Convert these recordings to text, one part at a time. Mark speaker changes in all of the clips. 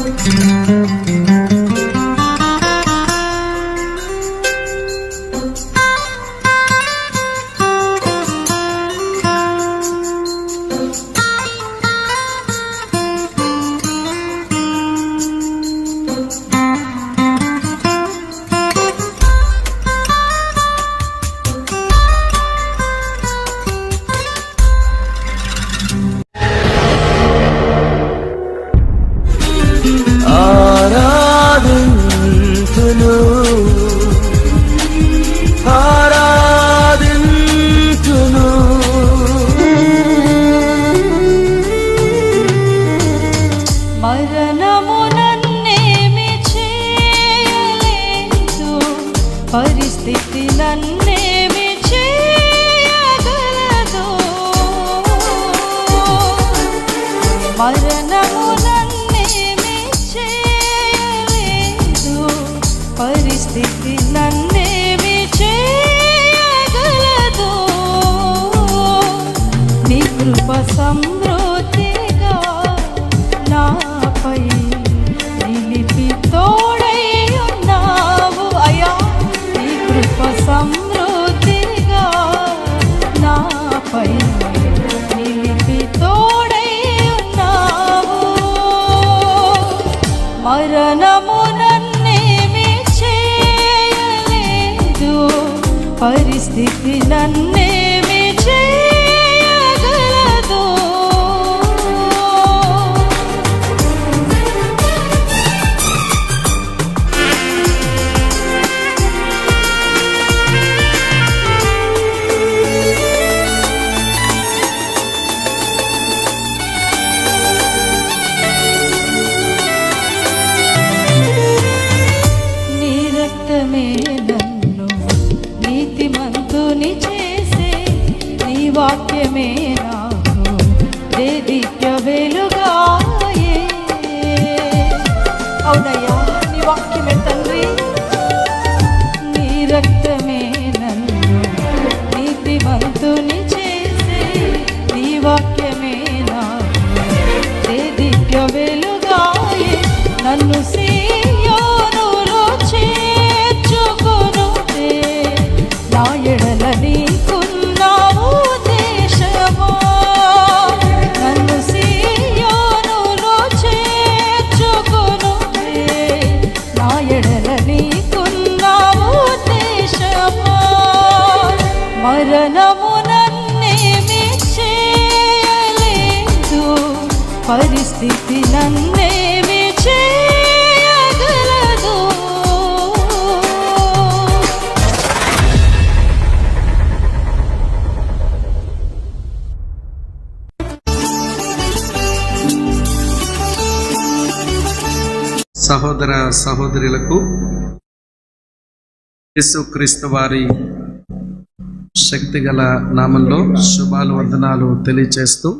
Speaker 1: Thank you. కృప సమృద్ధిగా నాపై నిలిపి తోడై ఉన్నావు అయ్యా. నీ కృప సమృద్ధిగా నాపై నిలిపి తోడై ఉన్నావు. మరణము నన్నేమి చేయలేదు. పరిస్థితి నన్ను స్థితి నన్నేమి చేయగలదు
Speaker 2: సహోదర సహోదరులకు యేసుక్రీస్తు వారి శక్తిగల నామంలో శుభాలు వందనాలు తెలియచేస్తూ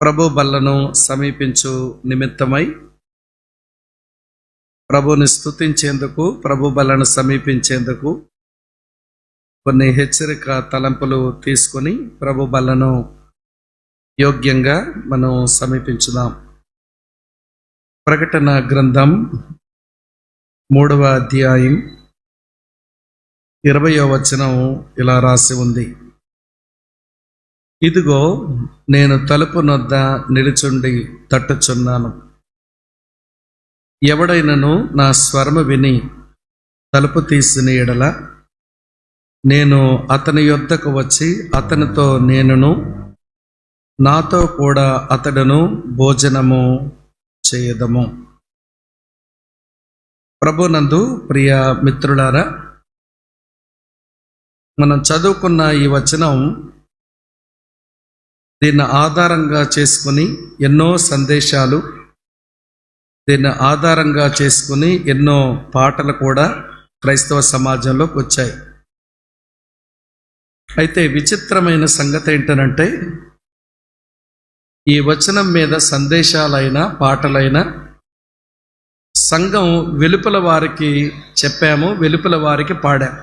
Speaker 2: ప్రభు బల్లను సమీపించు నిమిత్తమై ప్రభుని స్తుతించేందుకు ప్రభు బలను సమీపించేందుకు కొన్ని హెచ్చరిక తలంపులు తీసుకొని ప్రభు బలను యోగ్యంగా మనం సమీపించుదాం. ప్రకటన గ్రంథం మూడవ అధ్యాయం ఇరవయో వచనం ఇలా రాసి ఉంది. ఇదిగో నేను తలుపు నొద్ద నిలుచుండి తట్టుచున్నాను. ఎవడైనను నా స్వరము విని తలుపు తీసిన ఎడల నేను అతని యొద్దకు వచ్చి అతనితో నేనును నాతో కూడా అతడును భోజనము చేయదము. ప్రభునందు ప్రియ మిత్రులారా మనం చదువుకున్న ఈ వచనం దీన్ని ఆధారంగా చేసుకుని ఎన్నో సందేశాలు దీన్ని ఆధారంగా చేసుకుని ఎన్నో పాటలు కూడా క్రైస్తవ సమాజంలోకి వచ్చాయి. అయితే విచిత్రమైన సంగతి ఏంటనంటే ఈ వచనం మీద సందేశాలైనా పాటలైనా సంఘం వెలుపల వారికి చెప్పాము వెలుపల వారికి పాడాం.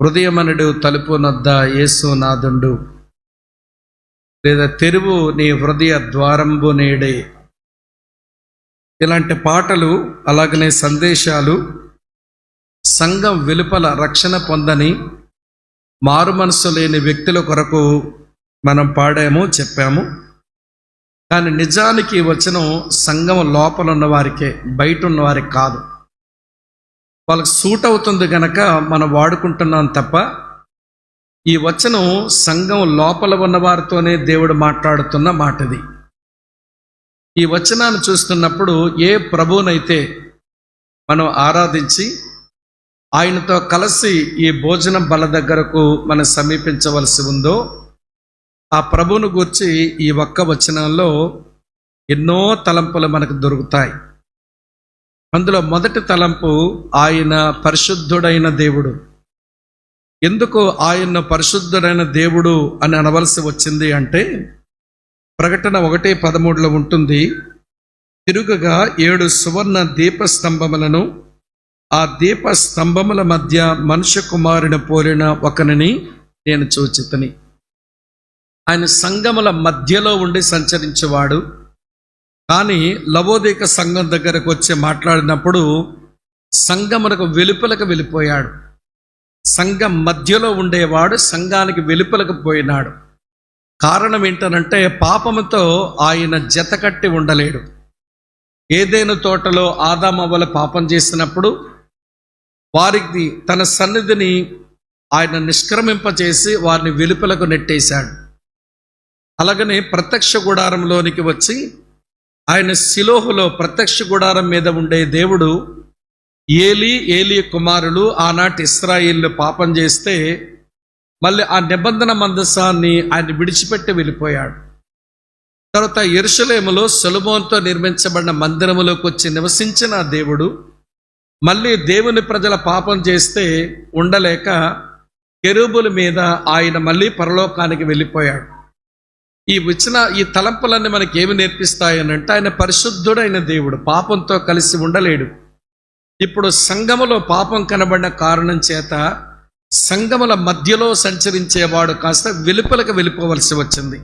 Speaker 2: హృదయమనుడు తలుపు నద్ద యేసు నాదుండు. లేదా తెరువు నీ హృదయ ద్వారంబు నేడే. ఇలాంటి పాటలు అలాగనే సందేశాలు సంఘం వెలుపల రక్షణ పొందని మారు మనసు లేని వ్యక్తుల కొరకు మనం పాడాము చెప్పాము. కానీ నిజానికి ఈ వచనం సంఘం లోపల ఉన్న వారికే బయట ఉన్న వారికి కాదు. వాళ్ళకి సూట్ అవుతుంది కనుక మనం వాడుకుంటున్నాం తప్ప ఈ వచనం సంఘం లోపల ఉన్నవారితోనే దేవుడు మాట్లాడుతున్న మాటది. ఈ వచనాన్ని చూస్తున్నప్పుడు ఏ ప్రభువునైతే మనం ఆరాధించి ఆయనతో కలిసి ఈ భోజన బల దగ్గరకు మనం సమీపించవలసి ఉందో ఆ ప్రభువును గూర్చి ఈ ఒక్క వచనంలో ఎన్నో తలంపులు మనకు దొరుకుతాయి. అందులో మొదటి తలంపు ఆయన పరిశుద్ధుడైన దేవుడు. ఎందుకు ఆయన పరిశుద్ధుడైన దేవుడు అని అనవలసి వచ్చింది అంటే ప్రకటన ఒకటి పదమూడులో ఉంటుంది తిరుగగా ఏడు సువర్ణ దీపస్తంభములను ఆ దీప స్తంభముల మధ్య మనుష్య కుమారుని పోలిన ఒకనని నేను చూచితని. ఆయన సంగముల మధ్యలో ఉండి సంచరించేవాడు. కానీ లవోదిక సంఘం దగ్గరకు వచ్చి మాట్లాడినప్పుడు సంగములకు వెలుపలకు వెళ్ళిపోయాడు. సంఘం మధ్యలో ఉండేవాడు సంఘానికి వెలుపలకు పోయినాడు. కారణం ఏంటనంటే పాపముతో ఆయన జతకట్టి ఉండలేడు. ఏదైనా తోటలో ఆదామవ్వల పాపం చేసినప్పుడు వారికి తన సన్నిధిని ఆయన నిష్క్రమింపచేసి వారిని వెలుపలకు నెట్టేశాడు. అలాగనే ప్రత్యక్ష గుడారంలోనికి వచ్చి ఆయన శిలోహులో ప్రత్యక్ష గుడారం మీద ఉండే దేవుడు ఏలి ఏలి కుమారులు ఆనాటి ఇస్రాయిల్ పాపం చేస్తే మళ్ళీ ఆ నిబంధన మందసాన్ని ఆయన విడిచిపెట్టి వెళ్ళిపోయాడు. తర్వాత ఎరుసలేములో సులభంతో నిర్మించబడిన మందిరములోకి వచ్చి నివసించిన దేవుడు మళ్ళీ దేవుని ప్రజల పాపం చేస్తే ఉండలేక కెరూబుల మీద ఆయన మళ్ళీ పరలోకానికి వెళ్ళిపోయాడు. ఈ వచ్చిన ఈ తలంపులన్నీ మనకి ఏమి నేర్పిస్తాయనంటే ఆయన పరిశుద్ధుడైన దేవుడు పాపంతో కలిసి ఉండలేడు. ఇప్పుడు సంఘములో పాపం కనబడిన కారణం చేత సంఘముల మధ్యలో సంచరించేవాడు కాస్త వెలుపలకు వెళ్ళిపోవలసి వచ్చింది.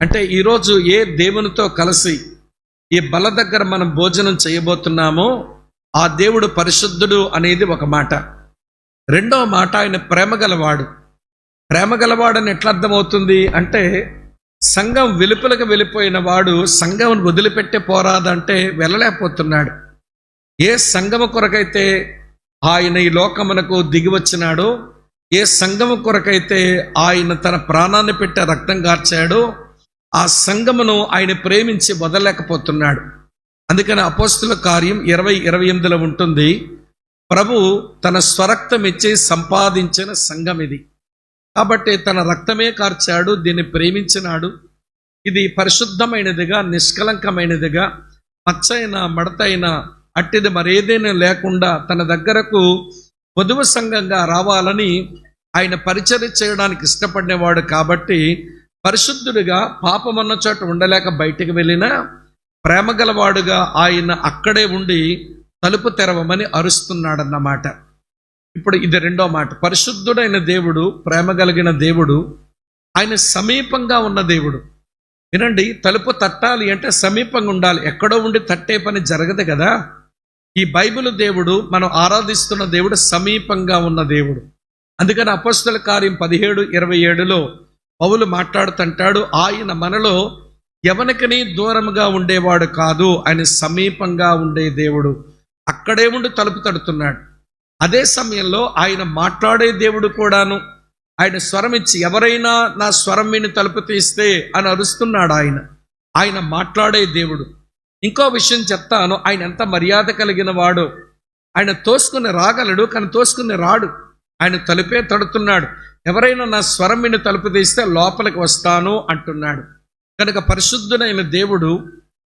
Speaker 2: అంటే ఈరోజు ఏ దేవునితో కలిసి ఈ బల దగ్గర మనం భోజనం చేయబోతున్నామో ఆ దేవుడు పరిశుద్ధుడు అనేది ఒక మాట. రెండవ మాట ఆయన ప్రేమ గలవాడు. ప్రేమ ఎట్లా అర్థమవుతుంది అంటే సంఘం వెలుపలకు వెళ్ళిపోయిన వాడు సంఘం వదిలిపెట్టే పోరాదంటే వెళ్ళలేకపోతున్నాడు. ఏ సంఘము కొరకైతే ఆయన ఈ లోకమునకు దిగి వచ్చినాడో ఏ సంఘము కొరకైతే ఆయన తన ప్రాణాన్ని పెట్టి రక్తం కార్చాడో ఆ సంఘమును ఆయన ప్రేమించి వదలలేకపోతున్నాడు. అందుకని అపోస్తుల కార్యం ఇరవై ఇరవై ఎనిమిదిలో ఉంటుంది ప్రభు తన స్వరక్తం ఇచ్చి సంపాదించిన సంఘం ఇది. కాబట్టి తన రక్తమే కార్చాడు దీన్ని ప్రేమించినాడు. ఇది పరిశుద్ధమైనదిగా నిష్కలంకమైనదిగా పచ్చైన మడతైన అట్టిది మరేదైనా లేకుండా తన దగ్గరకు వధువు సంఘంగా రావాలని ఆయన పరిచర్య చేయడానికి ఇష్టపడినవాడు కాబట్టి పరిశుద్ధుడిగా పాపమన్న చోట ఉండలేక బయటికి వెళ్ళినా ప్రేమ గలవాడుగా ఆయన అక్కడే ఉండి తలుపు తెరవమని అరుస్తున్నాడన్నమాట. ఇప్పుడు ఇది రెండో మాట. పరిశుద్ధుడైన దేవుడు ప్రేమ కలిగిన దేవుడు ఆయన సమీపంగా ఉన్న దేవుడు. వినండి తలుపు తట్టాలి అంటే సమీపంగా ఉండాలి. ఎక్కడో ఉండి తట్టే పని జరగదు కదా. ఈ బైబిల్ దేవుడు మనం ఆరాధిస్తున్న దేవుడు సమీపంగా ఉన్న దేవుడు. అందుకని అపస్తుల కార్యం పదిహేడు ఇరవై ఏడులో పౌలు మాట్లాడుతుంటాడు ఆయన మనలో ఎవరికని దూరంగా ఉండేవాడు కాదు ఆయన సమీపంగా ఉండే దేవుడు. అక్కడే ఉండి తలుపు తడుతున్నాడు. అదే సమయంలో ఆయన మాట్లాడే దేవుడు కూడాను ఆయన స్వరం ఇచ్చి ఎవరైనా నా స్వరం విని తలుపు తీస్తే అని అరుస్తున్నాడు ఆయన. ఆయన మాట్లాడే దేవుడు. ఇంకో విషయం చెప్తాను. ఆయన ఎంత మర్యాద కలిగిన వాడు. ఆయన తోసుకుని రాగలడు కానీ తోసుకుని రాడు. ఆయన తలుపే తడుతున్నాడు. ఎవరైనా నా స్వరం విని తలుపు తీస్తే లోపలికి వస్తాను అంటున్నాడు. కనుక పరిశుద్ధుడైన దేవుడు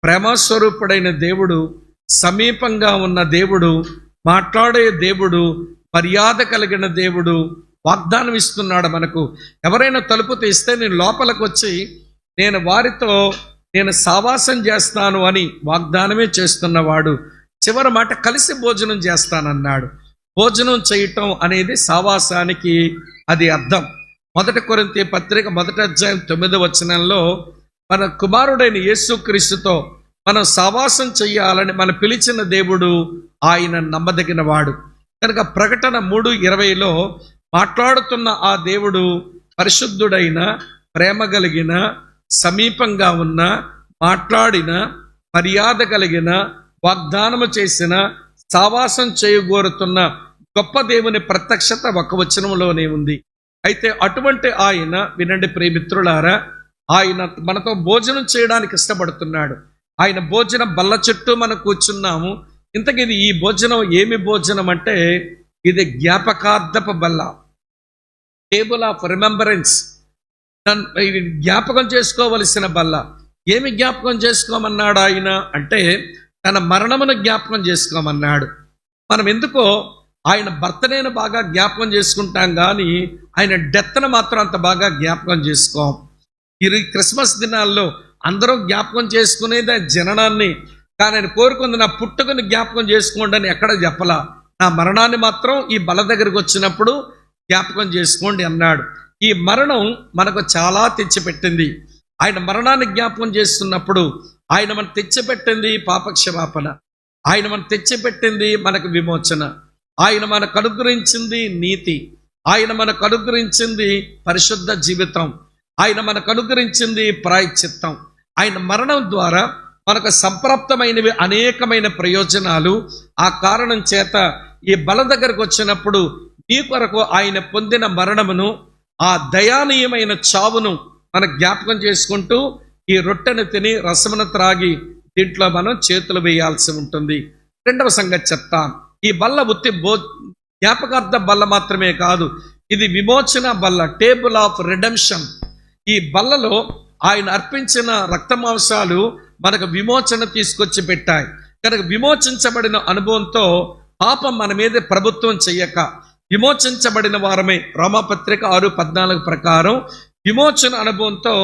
Speaker 2: ప్రేమస్వరూపుడైన దేవుడు సమీపంగా ఉన్న దేవుడు మాట్లాడే దేవుడు మర్యాద కలిగిన దేవుడు వాగ్దానం ఇస్తున్నాడు మనకు. ఎవరైనా తలుపు తీస్తే నేను లోపలికి వచ్చి నేను వారితో నేను సావాసం చేస్తాను అని వాగ్దానమే చేస్తున్నవాడు చివరి మాట కలిసి భోజనం చేస్తానన్నాడు. భోజనం చేయటం అనేది సావాసానికి అది అర్థం. మొదటి కొరింథీ పత్రిక మొదటి అధ్యాయం తొమ్మిది వచనంలో మన కుమారుడైన యేసుక్రీస్తుతో మనం సావాసం చేయాలని మన పిలిచిన దేవుడు ఆయన నమ్మదగిన వాడు కనుక ప్రకటన మూడు ఇరవైలో మాట్లాడుతున్న ఆ దేవుడు పరిశుద్ధుడైన ప్రేమ కలిగిన సమీపంగా ఉన్న మాట్లాడిన మర్యాద కలిగిన వాగ్దానము చేసిన సావాసం చేయగోరుతున్న గొప్ప దేవుని ప్రత్యక్షత ఒక వచనంలోనే ఉంది. అయితే అటువంటి ఆయన వినండి ప్రేమిత్రులారా ఆయన మనతో భోజనం చేయడానికి ఇష్టపడుతున్నాడు. ఆయన భోజనం బల్ల చుట్టూ మనం కూర్చున్నాము. ఇంతకీ ఈ భోజనం ఏమి భోజనం అంటే ఇది జ్ఞాపకార్థప బల్ల. టేబుల్ ఆఫ్ రిమెంబరెన్స్ జ్ఞాపకం చేసుకోవలసిన బల్ల. ఏమి జ్ఞాపకం చేసుకోమన్నాడు ఆయన? అంటే తన మరణమును జ్ఞాపకం చేసుకోమన్నాడు. మనం ఎందుకో ఆయన బర్త్డేను బాగా జ్ఞాపకం చేసుకుంటాం కానీ ఆయన డెత్ను మాత్రం అంత బాగా జ్ఞాపకం చేసుకోం. ఈ క్రిస్మస్ దినాల్లో అందరూ జ్ఞాపకం చేసుకునేది జననాన్ని కానీ ఆయన కోరుకుంది నా పుట్టుకని జ్ఞాపకం చేసుకోండి అని ఎక్కడ చెప్పలా. నా మరణాన్ని మాత్రం ఈ బల దగ్గరికి వచ్చినప్పుడు జ్ఞాపకం చేసుకోండి అన్నాడు. ఈ మరణం మనకు చాలా తెచ్చిపెట్టింది. ఆయన మరణాన్ని జ్ఞాపకం చేస్తున్నప్పుడు ఆయన మనం తెచ్చిపెట్టింది పాపక్షమాపణ. ఆయన మన తెచ్చిపెట్టింది మనకు విమోచన. ఆయన మనకు అనుగ్రహించింది నీతి. ఆయన మనకు అనుగ్రహించింది పరిశుద్ధ జీవితం. ఆయన మనకు అనుగ్రహించింది ప్రాయశ్చిత్తం. ఆయన మరణం ద్వారా మనకు సంప్రాప్తమైనవి అనేకమైన ప్రయోజనాలు. ఆ కారణం చేత ఈ బల దగ్గరకు వచ్చినప్పుడు నీ కొరకు ఆయన పొందిన మరణమును ఆ దయానీయమైన చావును మన జ్ఞాపకం చేసుకుంటూ ఈ రొట్టెను తిని రసమును త్రాగి దీంట్లో మనం చేతులు వేయాల్సి ఉంటుంది. రెండవ సంగతి చెప్తాను ఈ బల్ల ఉత్తి బో జ్ఞాపకార్థ బల్ల మాత్రమే కాదు ఇది విమోచన బల్ల టేబుల్ ఆఫ్ రిడెంప్షన్. ఈ బల్లలో ఆయన అర్పించిన రక్తమాంసాలు మనకు విమోచన తీసుకొచ్చి పెట్టాయి. కనుక విమోచించబడిన అనుభవంతో పాపం మన మీద ప్రభుత్వం చెయ్యక విమోచించబడిన వారమే. రోమపత్రిక ఆరు పద్నాలుగు ప్రకారం విమోచన అనుభవంతో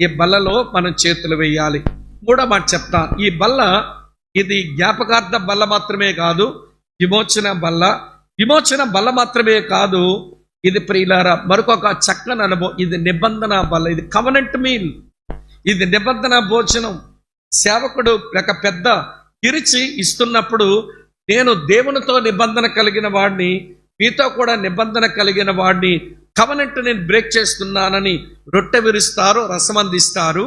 Speaker 2: ఈ బల్లలో మనం చేతులు వేయాలి. మూడో మాట చెప్తా. ఈ బల్ల ఇది జ్ఞాపకార్థ బల్ల మాత్రమే కాదు విమోచన బల్ల. విమోచన బల్ల మాత్రమే కాదు ఇది ప్రియులారా మరొక చక్కని అనుభవం. ఇది నిబంధన బల్ల. ఇది కవనెంట్ మీల్ ఇది నిబంధన భోజనం. సేవకుడు ఒక పెద్ద తిరిచి ఇస్తున్నప్పుడు నేను దేవునితో నిబంధన కలిగిన వాడిని మీతో కూడా నిబంధన కలిగిన వాడిని కవనెంట్ నేను బ్రేక్ చేస్తున్నానని రొట్టె విరుస్తారు రసం అందిస్తారు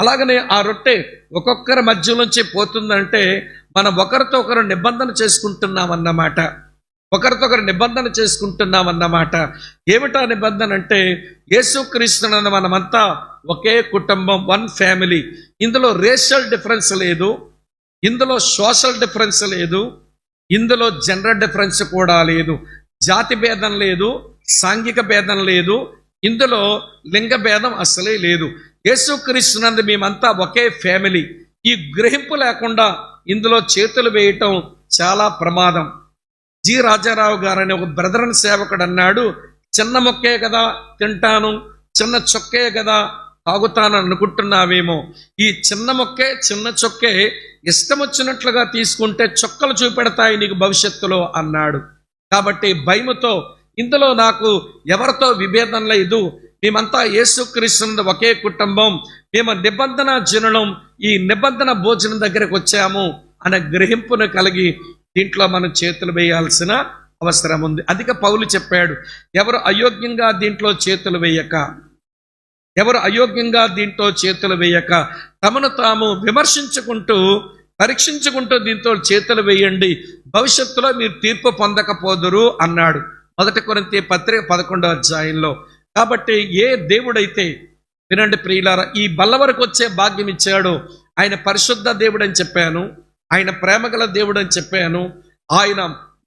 Speaker 2: అలాగనే ఆ రొట్టె ఒక్కొక్కరి మధ్యలోంచి పోతుందంటే మనం ఒకరితో ఒకరు నిబంధన చేసుకుంటున్నాం అన్నమాట ఒకరితో ఒకరు నిబంధన చేసుకుంటున్నాం అన్నమాట ఏమిటా నిబంధన అంటే యేసుక్రీస్తున్న మనమంతా ఒకే కుటుంబం వన్ ఫ్యామిలీ ఇందులో రేషియల్ డిఫరెన్స్ లేదు ఇందులో సోషల్ డిఫరెన్స్ లేదు ఇందులో జెండర్ డిఫరెన్స్ కూడా లేదు. జాతి భేదం లేదు సాంఘిక భేదం లేదు ఇందులో లింగ భేదం అసలే లేదు. యేసుక్రీస్తునందు మేమంతా ఒకే ఫ్యామిలీ. ఈ గ్రహింపు లేకుండా ఇందులో చేతులు వేయటం చాలా ప్రమాదం. జి రాజారావు గారనే ఒక బ్రదరన్ సేవకుడు అన్నాడు చిన్న మొక్కే కదా తింటాను. చిన్న చొక్కే కదా తాగుతాను అనుకుంటున్నావేమో. ఈ చిన్న మొక్కే చిన్న చొక్కే ఇష్టం వచ్చినట్లుగా తీసుకుంటే చొక్కలు చూపెడతాయి నీకు భవిష్యత్తులో అన్నాడు. కాబట్టి భయముతో ఇందులో నాకు ఎవరితో విభేదం లేదు మేమంతా యేసుక్రీస్తు ఒకే కుటుంబం. మేము నిబంధన జననం ఈ నిబంధన భోజనం దగ్గరకు వచ్చాము అనే గ్రహింపును కలిగి దీంట్లో మనం చేతులు వేయాల్సిన అవసరం ఉంది. అధిక పౌలు చెప్పాడు ఎవరు అయోగ్యంగా దీంట్లో చేతులు వేయక ఎవరు అయోగ్యంగా దీంట్లో చేతులు వేయక తమను తాము విమర్శించుకుంటూ పరీక్షించుకుంటూ దీంతో చేతులు వేయండి. భవిష్యత్తులో మీరు తీర్పు పొందకపోదురు అన్నాడు. మొదటి కొరింథీ పత్రిక పదకొండో అధ్యాయంలో. కాబట్టి ఏ దేవుడైతే వినండి ప్రియులారా ఈ బల్ల వరకు వచ్చే భాగ్యం ఇచ్చాడు ఆయన పరిశుద్ధ దేవుడు అని చెప్పాను ఆయన ప్రేమగల దేవుడు అని చెప్పాను ఆయన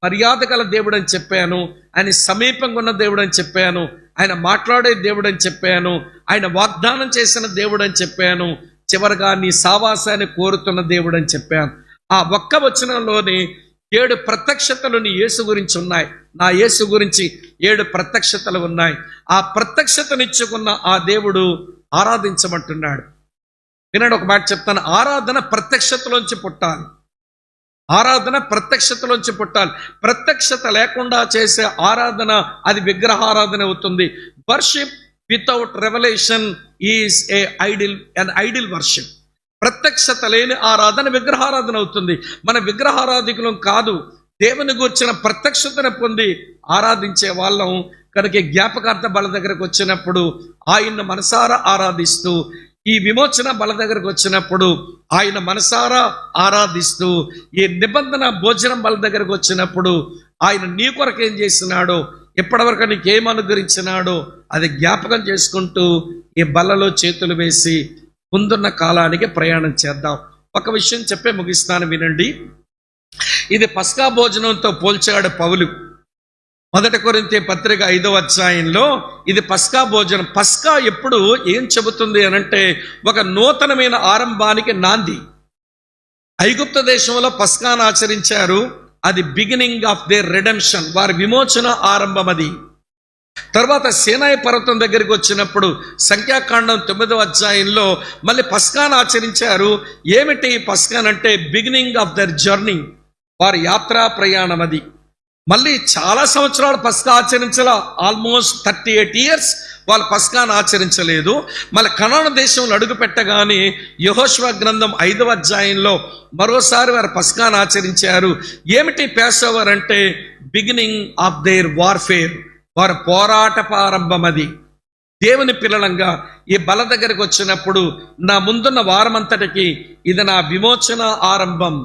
Speaker 2: మర్యాద గల దేవుడు అని చెప్పాను ఆయన సమీపంగా ఉన్న దేవుడు అని చెప్పాను ఆయన మాట్లాడే దేవుడు అని చెప్పాను ఆయన వాగ్దానం చేసిన దేవుడు అని చెప్పాను చివరిగా నీ సావాసాన్ని కోరుతున్న దేవుడు అని చెప్పాను. ఆ ఒక్క వచనంలోని ఏడు ప్రత్యక్షతలు నీ యేసు గురించి ఉన్నాయి. నా యేసు గురించి ఏడు ప్రత్యక్షతలు ఉన్నాయి. ఆ ప్రత్యక్షతనిచ్చుకున్న ఆ దేవుడు ఆరాధించమంటున్నాడు. వినండి ఒక మాట చెప్తాను. ఆరాధన ప్రత్యక్షతలోంచి పుట్టాలి. ఆరాధన ప్రత్యక్షతలోంచి పుట్టాలి. ప్రత్యక్షత లేకుండా చేసే ఆరాధన అది విగ్రహారాధన అవుతుంది. Worship without revolution is a idol and idol worship ప్రత్యక్షత లేని ఆరాధన విగ్రహారాధన అవుతుంది. మన విగ్రహారాధికులం కాదు. దేవుని గూర్చిన ప్రత్యక్షతను పొంది ఆరాధించే వాళ్ళం. కనుక జ్ఞాపకార్థ బల దగ్గరకు వచ్చినప్పుడు ఆయన్ను మనసారా ఆరాధిస్తూ ఈ విమోచన బల దగ్గరకు వచ్చినప్పుడు ఆయన మనసారా ఆరాధిస్తూ ఈ నిబంధన భోజనం బల దగ్గరకు వచ్చినప్పుడు ఆయన నీ కొరకు ఏం చేసినాడో ఎప్పటివరకు నీకేం అనుగ్రహించినాడో అది జ్ఞాపకం చేసుకుంటూ ఈ బల్లలో చేతులు వేసి ముందున్న కాలానికి ప్రయాణం చేద్దాం. ఒక విషయం చెప్పే ముగిస్తాను వినండి. ఇది పస్కా భోజనంతో పోల్చాడు పౌలు. మొదట కొరింతే పత్రిక ఐదవ అధ్యాయంలో ఇది పస్కా భోజనం. పస్కా ఎప్పుడు ఏం చెబుతుంది అనంటే ఒక నూతనమైన ఆరంభానికి నాంది. ఐగుప్త దేశంలో పస్కాను ఆచరించారు. అది బిగినింగ్ ఆఫ్ దేర్ రెడెంప్షన్ వారి విమోచన ఆరంభం అది తర్వాత సేనాయ పర్వతం దగ్గరికి వచ్చినప్పుడు సంఖ్యాకాండం తొమ్మిదవ అధ్యాయంలో మళ్ళీ పస్కాన్ ఆచరించారు. ఏమిటి పస్కాన్ అంటే బిగినింగ్ ఆఫ్ దర్ జర్నీ వారి యాత్రా ప్రయాణం అది మళ్ళీ చాలా సంవత్సరాలు పస్కా ఆచరించాల. ఆల్మోస్ట్ థర్టీ ఎయిట్ ఇయర్స్ వాళ్ళు పస్కాను ఆచరించలేదు. మళ్ళీ కనాన దేశంలో అడుగు పెట్టగానే యహోశ్వ గ్రంథం ఐదవ అధ్యాయంలో మరోసారి వారు పస్కాను ఆచరించారు. ఏమిటి పేసోవర్ అంటే బిగినింగ్ ఆఫ్ దేర్ వార్ఫేర్ వారి పోరాట ప్రారంభం అది దేవుని పిల్లలంగా ఈ బల దగ్గరకు వచ్చినప్పుడు నా ముందున్న వారమంతటికి ఇది నా విమోచన ఆరంభం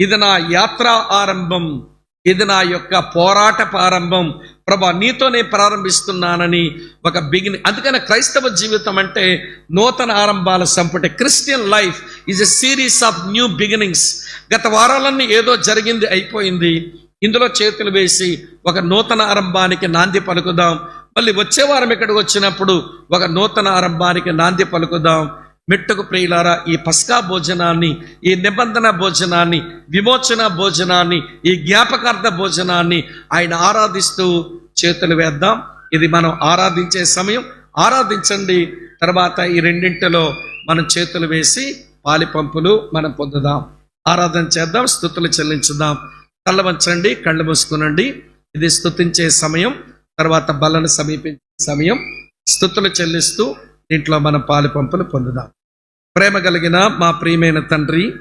Speaker 2: ఇది నా యాత్ర ఆరంభం ఇది నా యొక్క పోరాట ప్రారంభం ప్రభా నీతోనే ప్రారంభిస్తున్నానని ఒక బిగిని అందుకని క్రైస్తవ జీవితం అంటే నూతన ఆరంభాల సంపుటి. Christian life is a series of new beginnings గత వారాలన్నీ ఏదో జరిగింది అయిపోయింది. ఇందులో చేతులు వేసి ఒక నూతన ఆరంభానికి నాంది పలుకుదాం. మళ్ళీ వచ్చే వారం ఇక్కడికి వచ్చినప్పుడు ఒక నూతన ఆరంభానికి నాంది పలుకుదాం. మెట్టుకు ప్రియులారా ఈ పస్కా భోజనాన్ని ఈ నిబంధన భోజనాన్ని విమోచన భోజనాన్ని ఈ జ్ఞాపకార్థ భోజనాన్ని ఆయన ఆరాధిస్తూ చేతులు వేద్దాం. ఇది మనం ఆరాధించే సమయం. ఆరాధించండి. తర్వాత ఈ రెండింటిలో మనం చేతులు వేసి పాలి పంపులు మనం పొందుదాం. ఆరాధన చేద్దాం స్థుతులు చెల్లించుదాం. కళ్ళ వంచండి కళ్ళు మూసుకునండి. ఇది స్థుతించే సమయం. తర్వాత బలను సమీపించే సమయం. స్థుతులు చెల్లిస్తూ దీంట్లో మనం పాలు పంపులు పొందుదాం. ప్రేమ కలిగిన మా ప్రియమైన తండ్రి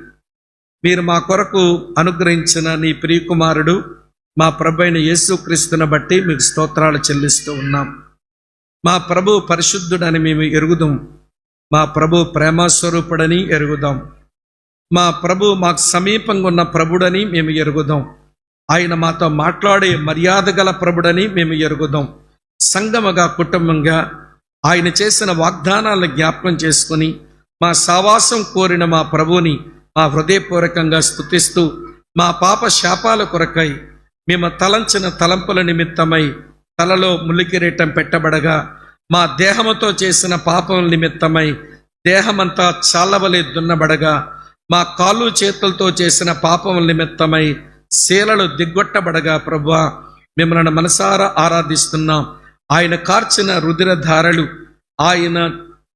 Speaker 2: మీరు మా కొరకు అనుగ్రహించిన నీ ప్రియకుమారుడు మా ప్రభు అయిన యేసుక్రీస్తుని బట్టి మీకు స్తోత్రాలు చెల్లిస్తూ ఉన్నాం. మా ప్రభు పరిశుద్ధుడని మేము ఎరుగుదాం. మా ప్రభు ప్రేమస్వరూపుడని ఎరుగుదాం. మా ప్రభు మాకు సమీపంగా ఉన్న ప్రభుడని మేము ఎరుగుదాం. ఆయన మాతో మాట్లాడే మర్యాద గల ప్రభుడని మేము ఎరుగుదాం. సంగమగా కుటుంబంగా ఆయన చేసిన వాగ్దానాలను జ్ఞాపకం చేసుకొని మా సావాసం కోరిన మా ప్రభువుని మా హృదయపూర్వకంగా స్తుతిస్తూ మా పాప శాపాల కొరకై మేము తలంచిన తలంపుల నిమిత్తమై తలలో ములికిరీటం పెట్టబడగా మా దేహముతో చేసిన పాపం నిమిత్తమై దేహమంతా చాలవలే దున్నబడగా మా కాళ్ళు చేతులతో చేసిన పాపం నిమిత్తమై శీలలు దిగ్గొట్టబడగా ప్రభువా మిమ్మల్ని మనసారా ఆరాధిస్తున్నాం. ఆయన కార్చిన రుధిరధారలు ఆయన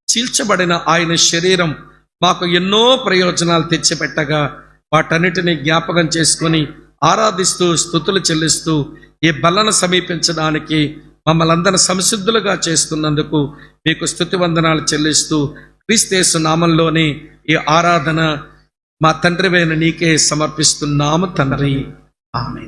Speaker 2: చీల్చబడిన ఆయన శరీరం మాకు ఎన్నో ప్రయోజనాలు తెచ్చిపెట్టగా వాటన్నిటిని జ్ఞాపకం చేసుకొని ఆరాధిస్తూ స్థుతులు చెల్లిస్తూ ఈ బలను సమీపించడానికి మమ్మల్ని అందరిని సంసిద్ధులుగా చేస్తున్నందుకు మీకు స్థుతి వందనాలు చెల్లిస్తూ క్రీస్తేసు నామంలోనే ఈ ఆరాధన మా తండ్రివైన నీకే సమర్పిస్తున్నాము తండ్రి. ఆమె